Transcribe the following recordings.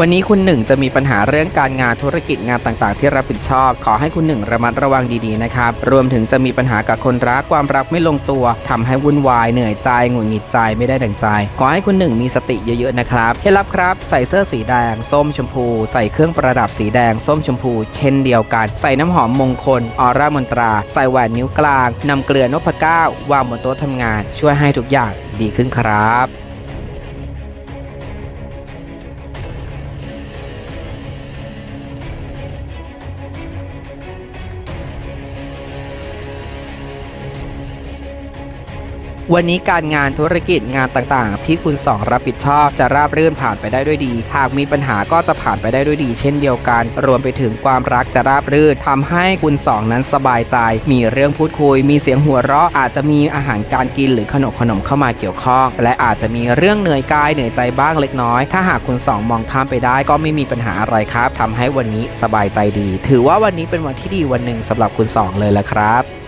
วันนี้คุณหนึ่งจะมีปัญหาเรื่องการงานธุรกิจงานต่างๆ ที่รับผิดชอบ ขอให้คุณหนึ่งระมัดระวังดีๆนะครับ รวมถึงจะมีปัญหากับคนรักความรักไม่ลงตัวทำให้วุ่นวายเหนื่อยใจหงุดหงิดใจไม่ได้ดังใจ ขอให้คุณหนึ่งมีสติเยอะๆนะครับเคล็ดลับครับ ใส่เสื้อสีแดง ส้มชมพู ใส่เครื่องประดับสีแดง ส้มชมพู เช่นเดียวกัน ใส่น้ำหอมมงคลออร่ามนตรา ใส่แหวนนิ้วกลางนำเกลือนพเก้าวางบนโต๊ะทำงาน ช่วยให้ทุกอย่างดีขึ้นครับ วันนี้การงานธุรกิจงานต่างๆ ที่คุณสองรับผิดชอบจะราบรื่นผ่านไปได้ด้วยดี หากมีปัญหาก็จะผ่านไปได้ด้วยดี เช่นเดียวกัน รวมไปถึงความรักจะราบรื่นทำให้คุณสองนั้นสบายใจ มีเรื่องพูดคุย มีเสียงหัวเราะอาจจะมีอาหารการกินหรือขนมขนมเข้ามาเกี่ยวข้อง และอาจจะมีเรื่องเหนื่อยกายเหนื่อยใจบ้างเล็กน้อย ถ้าหากคุณสองมองข้ามไปได้ก็ไม่มีปัญหาอะไรครับทำให้วันนี้สบายใจดี ถือว่าวันนี้เป็นวันที่ดีวันหนึ่งสำหรับคุณสองเลยละครับ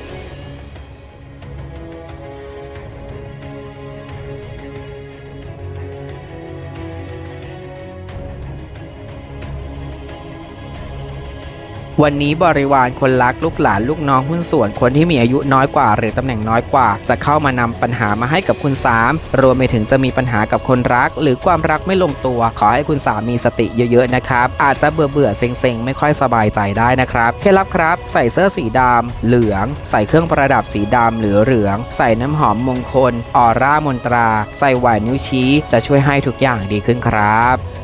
วันนี้บริวารคนรักลูกหลานลูกน้องหุ้นส่วนคนที่มีอายุน้อยกว่า หรือตำแหน่งน้อยกว่า จะเข้ามานำปัญหามาให้กับคุณสามรวมไปถึงจะมีปัญหากับคนรัก หรือความรักไม่ลงตัว ขอให้คุณสามมีสติเยอะๆนะครับ อาจจะเบื่อเบื่อเซ็งๆ ไม่ค่อยสบายใจได้นะครับเคล็ดลับครับ ใส่เสื้อสีดำเหลือง ใส่เครื่องประดับสีดำหรือเหลือง ใส่น้ำหอมมงคลออร่ามนตรา ใส่หวานนิ้วชี้ จะช่วยให้ทุกอย่างดีขึ้นครับ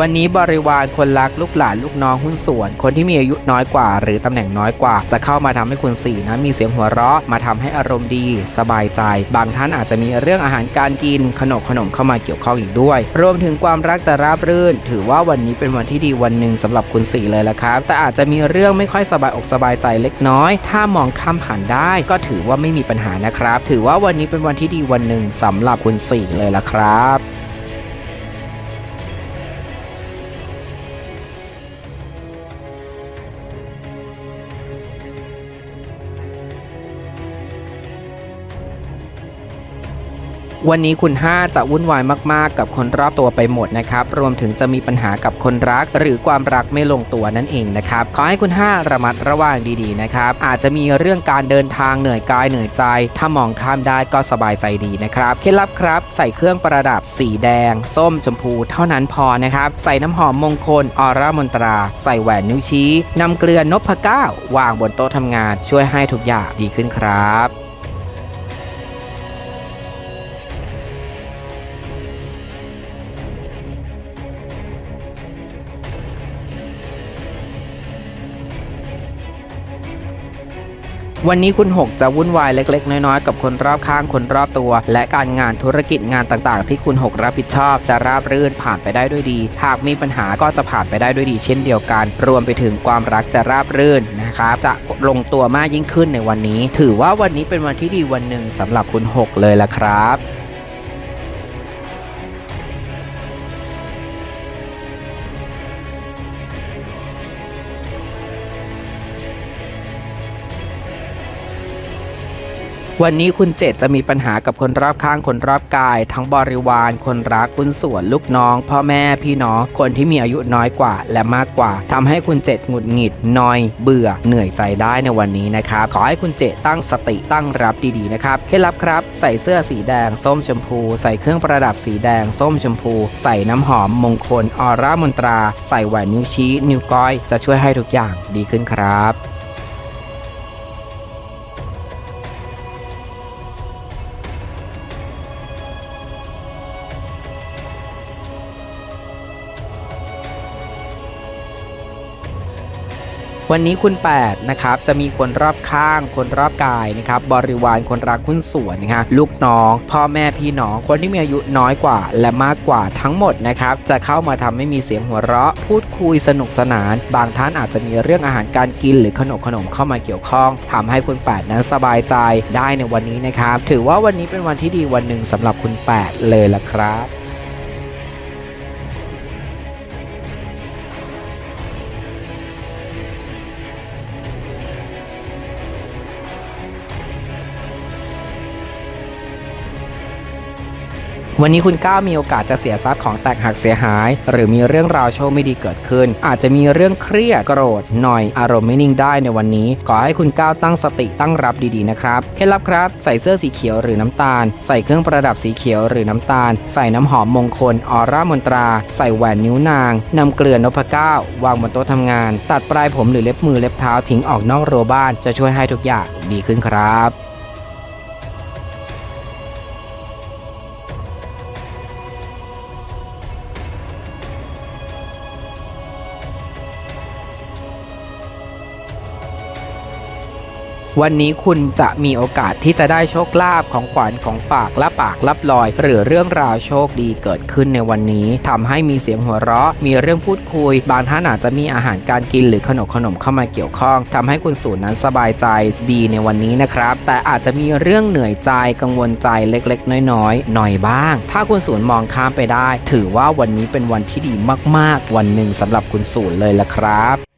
วันนี้บริวารคนรักลูกหลานลูกน้องหุ้นส่วน คนที่มีอายุน้อยกว่า หรือตำแหน่งน้อยกว่า จะเข้ามาทำให้คุณสี่นะมีเสียงหัวเราะมาทำให้อารมณ์ดี สบายใจ บางท่านอาจจะมีเรื่องอาหารการกินขนมขนมเข้ามาเกี่ยวข้องอีกด้วย รวมถึงความรักจะราบรื่น ถือว่าวันนี้เป็นวันที่ดีวันหนึ่งสำหรับคุณสี่เลยละครับ แต่อาจจะมีเรื่องไม่ค่อยสบายอกสบายใจเล็กน้อย ถ้ามองข้ามผ่านได้ก็ถือว่าไม่มีปัญหานะครับ ถือว่าวันนี้เป็นวันที่ดีวันหนึ่งสำหรับคุณสี่เลยละครับ วันนี้คุณ5จะวุ่นวายมากๆ กับคนรอบตัวไปหมดนะครับ รวมถึงจะมีปัญหากับคนรัก หรือความรักไม่ลงตัวนั่นเองนะครับ ขอให้คุณ5ระมัดระวังดีๆนะครับ อาจจะมีเรื่องการเดินทางเหนื่อยกายเหนื่อยใจ ถ้ามองข้ามได้ก็สบายใจดีนะครับ เคล็ดลับครับ ใส่เครื่องประดับสีแดง ส้มชมพู เท่านั้นพอนะครับ ใส่น้ำหอมมงคล ออร่ามนตรา ใส่แหวนนิ้วชี้นำเกลือนพเก้าวางบนโต๊ะทำงาน ช่วยให้ทุกอย่างดีขึ้นครับ วันนี้คุณ6จะวุ่นวายเล็ก ๆ น้อยๆ กับคนรอบข้างคนรอบตัว และการงานธุรกิจงานต่างๆ ที่คุณ6รับผิดชอบ จะราบรื่นผ่านไปได้ด้วยดี หากมีปัญหาก็จะผ่านไปได้ด้วยดีเช่นเดียวกัน รวมไปถึงความรักจะราบรื่นนะครับจะลงตัวมากยิ่งขึ้นในวันนี้ ถือว่าวันนี้เป็นวันที่ดีวันหนึ่งสำหรับคุณ6เลยละครับ วันนี้คุณเจตจะมีปัญหากับคนรอบข้างคนรอบกาย ทั้งบริวาร คนรักคุณส่วนลูกน้อง พ่อแม่พี่น้องคนที่มีอายุน้อยกว่าและมากกว่าทำให้คุณเจตหงุดหงิดนอย เบื่อเหนื่อยใจได้ในวันนี้นะครับขอให้คุณเจตตั้งสติตั้งรับดีๆนะครับเคล็ดลับครับ ใส่เสื้อสีแดง ส้มชมพู ใส่เครื่องประดับสีแดง ส้มชมพู ใส่น้ำหอมมงคลออร่ามนตรา ใส่แหวนนิ้วชี้ นิ้วก้อยจะช่วยให้ทุกอย่างดีขึ้นครับ วันนี้คุณ8นะครับจะมีคนรอบข้าง คนรอบกายนะครับบริวารคนรักหุ้นส่วนนะฮะลูกน้อง พ่อแม่พี่น้องคนที่มีอายุน้อยกว่า และมากกว่าทั้งหมดนะครับจะเข้ามาทำให้มีเสียงหัวเราะ พูดคุยสนุกสนาน บางท่านอาจจะมีเรื่องอาหารการกินหรือขนมขนมเข้ามาเกี่ยวข้องทำให้คุณ8นั้นสบายใจได้ในวันนี้นะครับถือว่าวันนี้เป็นวันที่ดีวันหนึ่งสำหรับคุณ8เลยละครับ วันนี้คุณก้าวมีโอกาสจะเสียทรัพย์ของแตกหักเสียหาย หรือมีเรื่องราวโชคไม่ดีเกิดขึ้น อาจจะมีเรื่องเครียดโกรธหน่อยอารมณ์ไม่นิ่งได้ในวันนี้ ขอให้คุณก้าวตั้งสติตั้งรับดีๆนะครับเคล็ดลับครับใส่เสื้อสีเขียวหรือน้ำตาล ใส่เครื่องประดับสีเขียวหรือน้ำตาล ใส่น้ำหอมมงคลออร่ามนตรา ใส่แหวนนิ้วนางนำเกลือนพก้าวางบนโต๊ะทำงาน ตัดปลายผมหรือเล็บมือเล็บเท้าทิ้งออกนอกรั้วบ้านจะช่วยให้ทุกอย่างดีขึ้นครับ วันนี้คุณจะมีโอกาสที่จะได้โชคลาภของขวัญของฝากและปากรับลอย หรือเรื่องราวโชคดีเกิดขึ้นในวันนี้ทำให้มีเสียงหัวเราะ มีเรื่องพูดคุย บางท่านอาจจะมีอาหารการกินหรือขนมขนมเข้ามาเกี่ยวข้องทำให้คุณสูนนั้นสบายใจดีในวันนี้นะครับ แต่อาจจะมีเรื่องเหนื่อยใจกังวลใจเล็กๆ น้อยๆ หน่อยบ้าง ถ้าคุณสูนมองข้ามไปได้ ถือว่าวันนี้เป็นวันที่ดีมาก ๆ วันหนึ่งสำหรับคุณสูนเลยละครับ